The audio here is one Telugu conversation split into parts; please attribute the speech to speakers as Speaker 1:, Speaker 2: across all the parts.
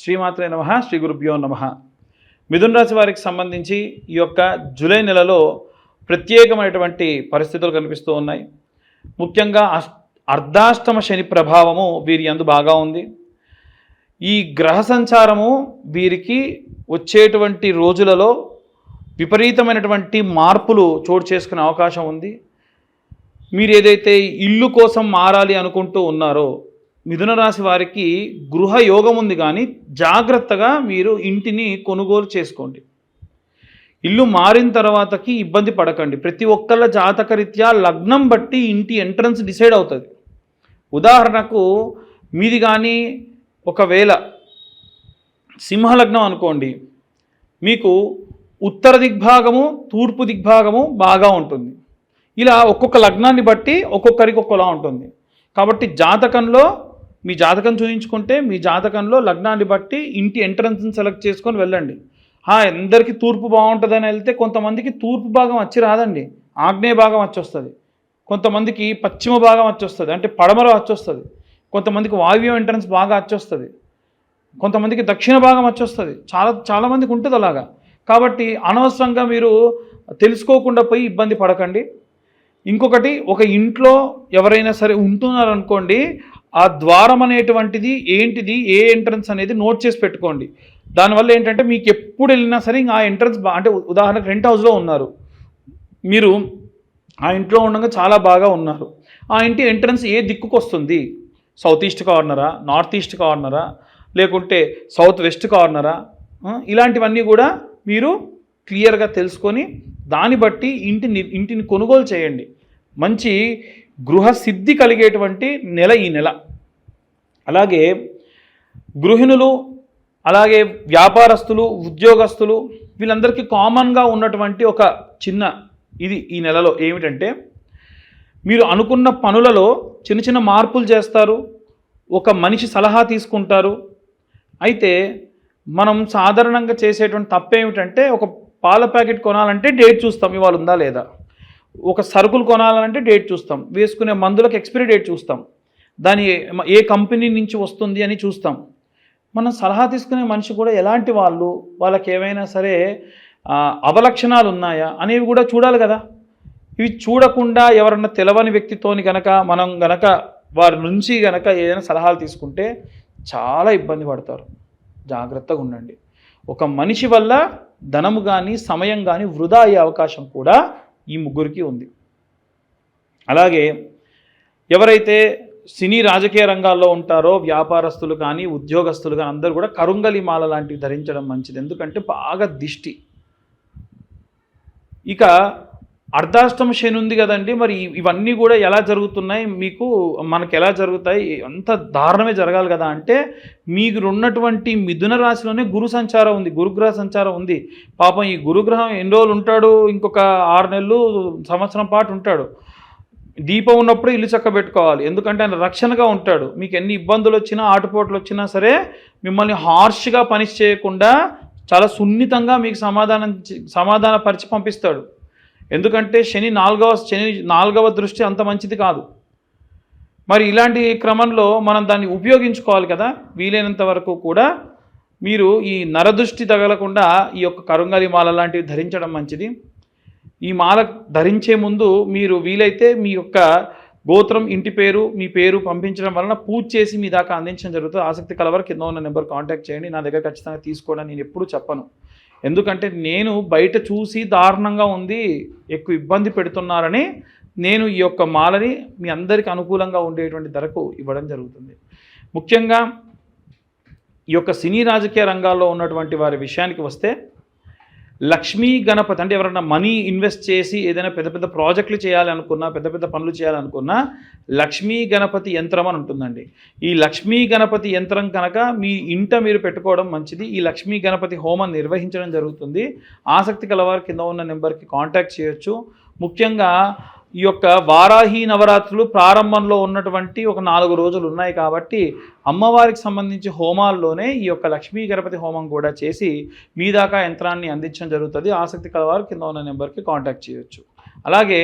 Speaker 1: శ్రీమాత్రే నమ శ్రీ గురుభ్యో నమ. మిథున్ రాశి వారికి సంబంధించి ఈ యొక్క జూలై నెలలో ప్రత్యేకమైనటువంటి పరిస్థితులు కనిపిస్తూ ఉన్నాయి. ముఖ్యంగా అర్ధాష్టమ శని ప్రభావము వీరి అందు బాగా ఉంది. ఈ గ్రహ సంచారము వీరికి వచ్చేటువంటి రోజులలో విపరీతమైనటువంటి మార్పులు చోటు చేసుకునే అవకాశం ఉంది. మీరు ఏదైతే ఇల్లు కోసం మారాలి అనుకుంటూ ఉన్నారో మిథున రాశి వారికి గృహ యోగం ఉంది కానీ జాగ్రత్తగా మీరు ఇంటిని కొనుగోలు చేసుకోండి. ఇల్లు మారిన తర్వాతకి ఇబ్బంది పడకండి. ప్రతి ఒక్కళ్ళ జాతకరీత్యా లగ్నం బట్టి ఇంటి ఎంట్రన్స్ డిసైడ్ అవుతుంది. ఉదాహరణకు మీది కానీ ఒకవేళ సింహలగ్నం అనుకోండి మీకు ఉత్తర దిగ్భాగము తూర్పు దిగ్భాగము బాగా ఉంటుంది. ఇలా ఒక్కొక్క లగ్నాన్ని బట్టి ఒక్కొక్కరికి ఒక్కోలా ఉంటుంది. కాబట్టి జాతకంలో మీ జాతకం చూపించుకుంటే మీ జాతకంలో లగ్నాన్ని బట్టి ఇంటి ఎంట్రన్స్ని సెలెక్ట్ చేసుకొని వెళ్ళండి. అందరికీ తూర్పు బాగుంటుందని వెళ్తే కొంతమందికి తూర్పు భాగం వచ్చి రాదండి. ఆగ్నేయ భాగం వచ్చేస్తుంది కొంతమందికి పశ్చిమ భాగం వచ్చి వస్తుంది. అంటే పడమర వచ్చి వస్తుంది. కొంతమందికి వాయువ్యం ఎంట్రన్స్ బాగా వచ్చేస్తుంది కొంతమందికి దక్షిణ భాగం వచ్చేస్తుంది చాలా చాలామందికి ఉంటుంది అలాగా. కాబట్టి అనవసరంగా మీరు తెలుసుకోకుండా పోయి ఇబ్బంది పడకండి. ఇంకొకటి ఒక ఇంట్లో ఎవరైనా సరే ఉంటున్నారనుకోండి ఆ ద్వారం అనేటువంటిది ఏంటిది ఏ ఎంట్రన్స్ అనేది నోట్ చేసి పెట్టుకోండి. దానివల్ల ఏంటంటే మీకు ఎప్పుడు వెళ్ళినా సరే ఇంకా ఆ ఎంట్రన్స్ బా అంటే ఉదాహరణకు రెంట్ హౌస్లో ఉన్నారు. మీరు ఆ ఇంట్లో ఉండగా చాలా బాగా ఉన్నారు. ఆ ఇంటి ఎంట్రన్స్ ఏ దిక్కుకు వస్తుంది? సౌత్ ఈస్ట్ కార్నరా నార్త్ ఈస్ట్ కార్నరా లేకుంటే సౌత్ వెస్ట్ కార్నరా ఇలాంటివన్నీ కూడా మీరు క్లియర్గా తెలుసుకొని దాన్ని బట్టి ఇంటిని ఇంటిని కొనుగోలు చేయండి. మంచి గృహ సిద్ధి కలిగేటువంటి నెల ఈ నెల. అలాగే గృహిణులు అలాగే వ్యాపారస్తులు ఉద్యోగస్తులు వీళ్ళందరికీ కామన్గా ఉన్నటువంటి ఒక చిన్న ఇది ఈ నెలలో ఏమిటంటే మీరు అనుకున్న పనులలో చిన్న చిన్న మార్పులు చేస్తారు ఒక మనిషి సలహా తీసుకుంటారు. అయితే మనం సాధారణంగా చేసేటువంటి తప్పేమిటంటే ఒక పాల ప్యాకెట్ కొనాలంటే డేట్ చూస్తాం ఇవాళ ఉందా లేదా? ఒక సరుకులు కొనాలంటే డేట్ చూస్తాం. వేసుకునే మందులకు ఎక్స్పైరీ డేట్ చూస్తాం. దాని ఏ- కంపెనీ నుంచి వస్తుంది అని చూస్తాం. మనం సలహా తీసుకునే మనిషి కూడా ఎలాంటి వాళ్ళు? వాళ్ళకి ఏమైనా సరే అవలక్షణాలు ఉన్నాయా? అనేవి కూడా చూడాలి కదా. ఇవి చూడకుండా ఎవరన్నా తెలవని వ్యక్తితోని గనక మనం గనక వారి నుంచి గనక ఏదైనా సలహాలు తీసుకుంటే చాలా ఇబ్బంది పడతారు. జాగ్రత్తగా ఉండండి. ఒక మనిషి వల్ల ధనము కానీ సమయం కానీ వృధా అయ్యే అవకాశం కూడా ఈ ముగ్గురికి ఉంది. అలాగే ఎవరైతే సినీ రాజకీయ రంగాల్లో ఉంటారో వ్యాపారస్తులు కానీ ఉద్యోగస్తులు కానీ అందరూ కూడా కరుంగలి మాల లాంటివి ధరించడం మంచిది. ఎందుకంటే బాగా దిష్టి. ఇక అర్ధాష్టమ శని ఉంది కదండి మరి ఇవన్నీ కూడా ఎలా జరుగుతున్నాయి? మీకు మనకు ఎలా జరుగుతాయి? అంత దారుణమే జరగాలి కదా అంటే మీకు ఉన్నటువంటి మిథున రాశిలోనే గురు సంచారం ఉంది గురుగ్రహ సంచారం ఉంది. పాపం ఈ గురుగ్రహం ఎన్ని రోజులు ఉంటాడు? ఇంకొక ఆరు నెలలు సంవత్సరం పాటు ఉంటాడు. దీపం ఉన్నప్పుడు ఇల్లు చక్క పెట్టుకోవాలి. ఎందుకంటే ఆయన రక్షణగా ఉంటాడు. మీకు ఎన్ని ఇబ్బందులు వచ్చినా ఆటుపోట్లు వచ్చినా సరే మిమ్మల్ని హార్ష్గా పనిష్ చేయకుండా చాలా సున్నితంగా మీకు సమాధానం సమాధాన పరిచి పంపిస్తాడు. ఎందుకంటే శని నాలుగవ శని నాలుగవ దృష్టి అంత మంచిది కాదు. మరి ఇలాంటి క్రమంలో మనం దాన్ని ఉపయోగించుకోవాలి కదా. వీలైనంత వరకు కూడా మీరు ఈ నరదృష్టి తగలకుండా ఈ యొక్క కరుంగలి మాల లాంటివి ధరించడం మంచిది. ఈ మాల ధరించే ముందు మీరు వీలైతే మీ యొక్క గోత్రం ఇంటి పేరు మీ పేరు పంపించడం వలన పూజ చేసి మీ దాకా అందించడం జరుగుతుంది. ఆసక్తి కలవరు కింద ఉన్న నెంబర్ కాంటాక్ట్ చేయండి. నా దగ్గర ఖచ్చితంగా తీసుకోవడం నేను ఎప్పుడూ చెప్పను. ఎందుకంటే నేను బయట చూసి దారుణంగా ఉంది ఎక్కువ ఇబ్బంది పెడుతున్నారని నేను ఈ యొక్క మాలని మీ అందరికీ అనుకూలంగా ఉండేటువంటి ధరకు ఇవ్వడం జరుగుతుంది. ముఖ్యంగా ఈ యొక్క సినీ రాజకీయ రంగాల్లో ఉన్నటువంటి వారి విషయానికి వస్తే లక్ష్మీ గణపతి అంటే ఎవరైనా మనీ ఇన్వెస్ట్ చేసి ఏదైనా పెద్ద పెద్ద ప్రాజెక్టులు చేయాలనుకున్నా పెద్ద పెద్ద పనులు చేయాలనుకున్నా లక్ష్మీ గణపతి యంత్రం అని ఉంటుందండి. ఈ లక్ష్మీ గణపతి యంత్రం కనుక మీ ఇంట మీరు పెట్టుకోవడం మంచిది. ఈ లక్ష్మీ గణపతి హోమం నిర్వహించడం జరుగుతుంది. ఆసక్తి కలవారు కింద ఉన్న నెంబర్కి కాంటాక్ట్ చేయొచ్చు. ముఖ్యంగా ఈ యొక్క వారాహి నవరాత్రులు ప్రారంభంలో ఉన్నటువంటి ఒక నాలుగు రోజులు ఉన్నాయి కాబట్టి అమ్మవారికి సంబంధించి హోమాల్లోనే ఈ యొక్క లక్ష్మీ గణపతి హోమం కూడా చేసి మీ దాకా యంత్రాన్ని అందించడం జరుగుతుంది. ఆసక్తి కలవారు కింద ఉన్న నెంబర్కి కాంటాక్ట్ చేయొచ్చు. అలాగే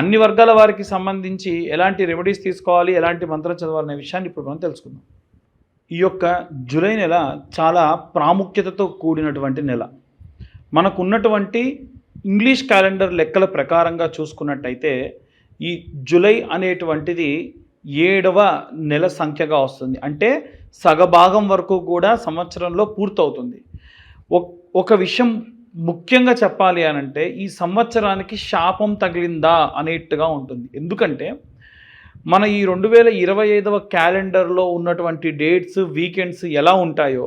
Speaker 1: అన్ని వర్గాల వారికి సంబంధించి ఎలాంటి రెమెడీస్ తీసుకోవాలి ఎలాంటి మంత్రం చదవాలనే విషయాన్ని ఇప్పుడు మనం తెలుసుకుందాం. ఈ యొక్క జూలై నెల చాలా ప్రాముఖ్యతతో కూడినటువంటి నెల. మనకున్నటువంటి ఇంగ్లీష్ క్యాలెండర్ లెక్కల ప్రకారంగా చూసుకున్నట్టయితే ఈ జూలై అనేటువంటిది ఏడవ నెల సంఖ్యగా వస్తుంది. అంటే సగభాగం వరకు కూడా సంవత్సరంలో పూర్తవుతుంది. ఒక విషయం ముఖ్యంగా చెప్పాలి అనంటే ఈ సంవత్సరానికి శాపం తగిలిందా అనేట్టుగా ఉంటుంది. ఎందుకంటే మన ఈ రెండు వేల ఇరవై ఐదవ క్యాలెండర్లో ఉన్నటువంటి డేట్స్ వీకెండ్స్ ఎలా ఉంటాయో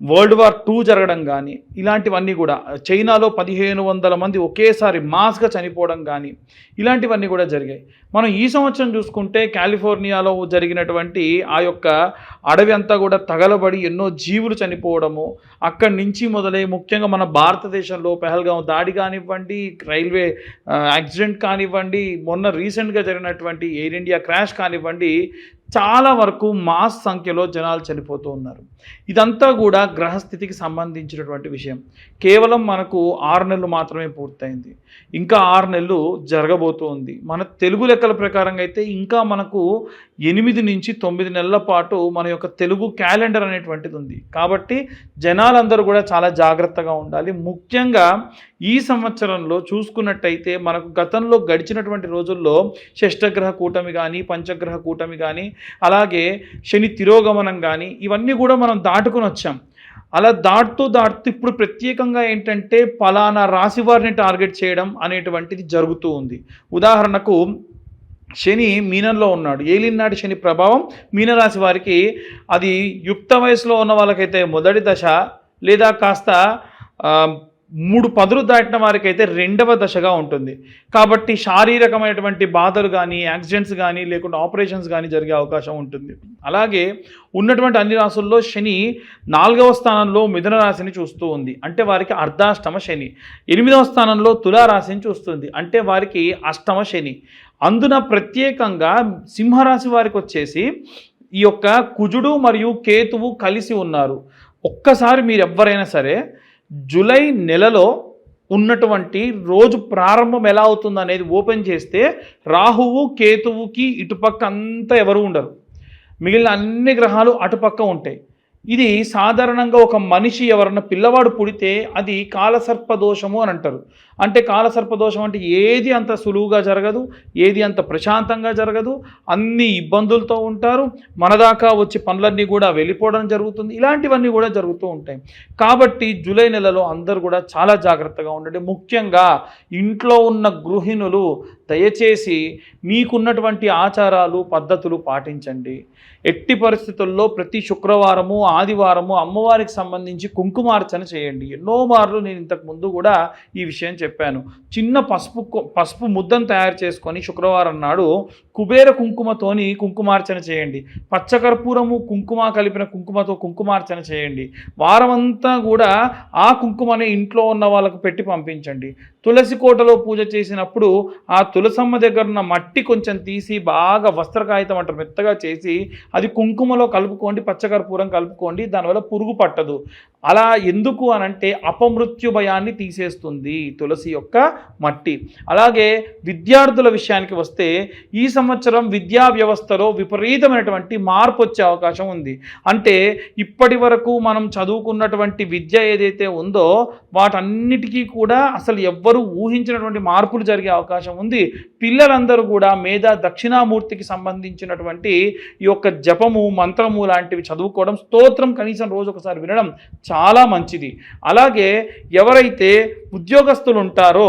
Speaker 1: వరల్డ్ వార్ టూ జరగడం కానీ ఇలాంటివన్నీ కూడా చైనాలో పదిహేను వందల మంది ఒకేసారి మాస్గా చనిపోవడం కానీ ఇలాంటివన్నీ కూడా జరిగాయి. మనం ఈ సంవత్సరం చూసుకుంటే కాలిఫోర్నియాలో జరిగినటువంటి ఆ యొక్క అడవి అంతా కూడా తగలబడి ఎన్నో జీవులు చనిపోవడము అక్కడి నుంచి మొదలై ముఖ్యంగా మన భారతదేశంలో పెహల్గాం దాడి కానివ్వండి రైల్వే యాక్సిడెంట్ కానివ్వండి మొన్న రీసెంట్గా జరిగినటువంటి ఎయిర్ ఇండియా క్రాష్ కానివ్వండి చాలా వరకు మాస్ సంఖ్యలో జనాలు చనిపోతూ ఉన్నారు. ఇదంతా కూడా గ్రహస్థితికి సంబంధించినటువంటి విషయం. కేవలం మనకు ఆరు నెలలు మాత్రమే పూర్తయింది. ఇంకా ఆరు నెలలు జరగబోతూ ఉంది మన తెలుగు లెక్కల ప్రకారంగా అయితే ఇంకా మనకు ఎనిమిది నుంచి తొమ్మిది నెలల పాటు మన యొక్క తెలుగు క్యాలెండర్ అనేటువంటిది ఉంది. కాబట్టి జనాలందరూ కూడా చాలా జాగ్రత్తగా ఉండాలి. ముఖ్యంగా ఈ సంవత్సరంలో చూసుకున్నట్టయితే మనకు గతంలో గడిచినటువంటి రోజుల్లో షష్టగ్రహ కూటమి కానీ పంచగ్రహ కూటమి కానీ అలాగే శని తిరోగమనం కానీ ఇవన్నీ కూడా మనం దాటుకుని వచ్చాం. అలా దాటుతూ దాటుతూ ఇప్పుడు ప్రత్యేకంగా ఏంటంటే పలానా రాశి వారిని టార్గెట్ చేయడం అనేటువంటిది జరుగుతూ ఉంది. ఉదాహరణకు శని మీనంలో ఉన్నాడు. ఏలినాటి శని ప్రభావం మీనరాశి వారికి అది యుక్త వయసులో ఉన్న వాళ్ళకైతే మొదటి దశ లేదా కాస్త మూడు పదులు దాటిన వారికైతే రెండవ దశగా ఉంటుంది. కాబట్టి శారీరకమైనటువంటి బాధలు కానీ యాక్సిడెంట్స్ కానీ లేకుంటే ఆపరేషన్స్ కానీ జరిగే అవకాశం ఉంటుంది. అలాగే ఉన్నటువంటి అన్ని రాసుల్లో శని నాలుగవ స్థానంలో మిథున రాశిని చూస్తూ ఉంది. అంటే వారికి అర్ధాష్టమ శని ఎనిమిదవ స్థానంలో తులా రాశిని చూస్తుంది. అంటే వారికి అష్టమ శని. అందున ప్రత్యేకంగా సింహరాశి వారికి వచ్చేసి ఈ యొక్క కుజుడు మరియు కేతువు కలిసి ఉన్నారు. ఒక్కసారి మీరు ఎవరైనా సరే జూలై నెలలో ఉన్నటువంటి రోజు ప్రారంభం ఎలా అవుతుంది అనేది ఓపెన్ చేస్తే రాహువు కేతువుకి ఇటుపక్క అంతా ఎవరు ఉండరు. మిగిలిన అన్ని గ్రహాలు అటుపక్క ఉంటాయి. ఇది సాధారణంగా ఒక మనిషి ఎవరన్నా పిల్లవాడు పుడితే అది కాలసర్పదోషము అని అంటారు. అంటే కాలసర్పదోషం అంటే ఏది అంత సులువుగా జరగదు ఏది అంత ప్రశాంతంగా జరగదు అన్ని ఇబ్బందులతో ఉంటారు మన దాకా వచ్చి పనులన్నీ కూడా వెళ్ళిపోవడం జరుగుతుంది ఇలాంటివన్నీ కూడా జరుగుతూ ఉంటాయి. కాబట్టి జూలై నెలలో అందరూ కూడా చాలా జాగ్రత్తగా ఉండండి. ముఖ్యంగా ఇంట్లో ఉన్న గృహిణులు దయచేసి మీకున్నటువంటి ఆచారాలు పద్ధతులు పాటించండి. ఎట్టి పరిస్థితుల్లో ప్రతి శుక్రవారము ఆదివారము అమ్మవారికి సంబంధించి కుంకుమార్చన చేయండి. ఎన్నో మార్లు నేను ఇంతకు ముందు కూడా ఈ విషయం చెప్పాను. చిన్న పసుపు పసుపు ముద్దను తయారు చేసుకొని శుక్రవారం నాడు కుబేర కుంకుమతోని కుంకుమార్చన చేయండి. పచ్చకర్పూరము కుంకుమ కలిపిన కుంకుమతో కుంకుమార్చన చేయండి. వారమంతా కూడా ఆ కుంకుమని ఇంట్లో ఉన్న వాళ్ళకు పెట్టి పంపించండి. తులసి కోటలో పూజ చేసినప్పుడు ఆ తులసమ్మ దగ్గర ఉన్న మట్టి కొంచెం తీసి బాగా వస్త్రకాగితం అంటారు మెత్తగా చేసి అది కుంకుమలో కలుపుకోండి పచ్చకర్పూరం కలుపుకోండి దానివల్ల పురుగు పట్టదు. అలా ఎందుకు అనంటే అపమృత్యు భయాన్ని తీసేస్తుంది తులసి యొక్క మట్టి. అలాగే విద్యార్థుల విషయానికి వస్తే ఈ సంవత్సరం విద్యా వ్యవస్థలో విపరీతమైనటువంటి మార్పు వచ్చే అవకాశం ఉంది. అంటే ఇప్పటి వరకు మనం చదువుకున్నటువంటి విద్య ఏదైతే ఉందో వాటన్నిటికీ కూడా అసలు ఎవ్వరు ఊహించినటువంటి మార్పులు జరిగే అవకాశం ఉంది. పిల్లలందరూ కూడా మేధా దక్షిణామూర్తికి సంబంధించినటువంటి ఈ యొక్క జపము మంత్రము లాంటివి చదువుకోవడం స్తోత్రం కనీసం రోజు ఒకసారి వినడం చాలా మంచిది. అలాగే ఎవరైతే ఉద్యోగస్తులు ఉంటారో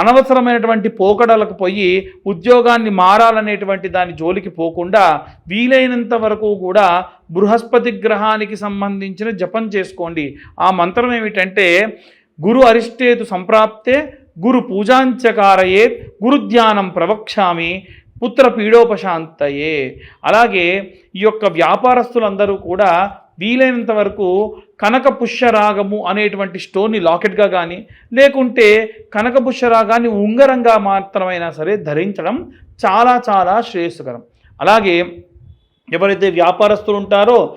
Speaker 1: అనవసరమైనటువంటి పోకడలకు పోయి ఉద్యోగాన్ని మారాలనేటువంటి దాని జోలికి పోకుండా వీలైనంత వరకు కూడా బృహస్పతి గ్రహానికి సంబంధించిన జపం చేసుకోండి. ఆ మంత్రం ఏమిటంటే గురు అరిష్టేతు సంప్రాప్తే గురు పూజాంచకారయే గురుధ్యానం ప్రవక్ష్యామి పుత్ర పీడోపశాంతయే. అలాగే ఈ యొక్క వ్యాపారస్తులందరూ కూడా వీలైనంత వరకు కనక పుష్యరాగము అనేటువంటి స్టోన్ని లాకెట్గా కానీ లేకుంటే కనక పుష్యరాగాన్ని ఉంగరంగా మాత్రమైనా సరే ధరించడం చాలా చాలా శ్రేయస్కరం. అలాగే ఎవరైతే వ్యాపారస్తులు ఉంటారో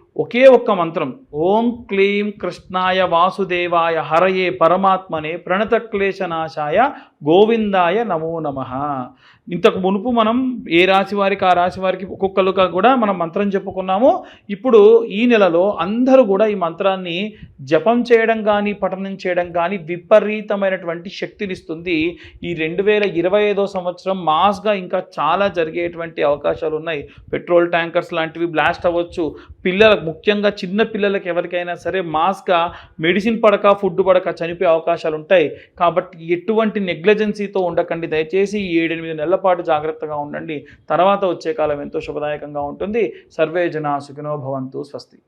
Speaker 1: ఒకే ఒక్క మంత్రం. ఓం క్లీం కృష్ణాయ వాసుదేవాయ హరయే పరమాత్మనే ప్రణతక్లేశనాశాయ గోవిందాయ నమో నమ. ఇంతకు మునుపు మనం ఏ రాశి వారికి ఆ రాశి వారికి ఒక్కొక్కరుగా కూడా మనం మంత్రం చెప్పుకున్నాము. ఇప్పుడు ఈ నెలలో అందరూ కూడా ఈ మంత్రాన్ని జపం చేయడం కానీ పఠనం చేయడం కానీ విపరీతమైనటువంటి శక్తినిస్తుంది ఈ రెండు వేల ఇరవై ఐదో సంవత్సరం మాస్గా ఇంకా చాలా జరిగేటువంటి అవకాశాలు ఉన్నాయి. పెట్రోల్ ట్యాంకర్స్ లాంటివి బ్లాస్ట్ అవ్వచ్చు. పిల్లలకు ముఖ్యంగా చిన్న పిల్లలకు ఎవరికైనా సరే మాస్గా మెడిసిన్ పడక ఫుడ్ పడక చనిపోయే అవకాశాలు ఉంటాయి. కాబట్టి ఎటువంటి నెగ్లెజెన్సీతో ఉండకండి. దయచేసి ఈ ఏడెనిమిది నెలల పాటు జాగ్రత్తగా ఉండండి. తర్వాత వచ్చే కాలం ఎంతో శుభదాయకంగా ఉంటుంది. సర్వే జనా సుఖినో భవంతు స్వస్తి.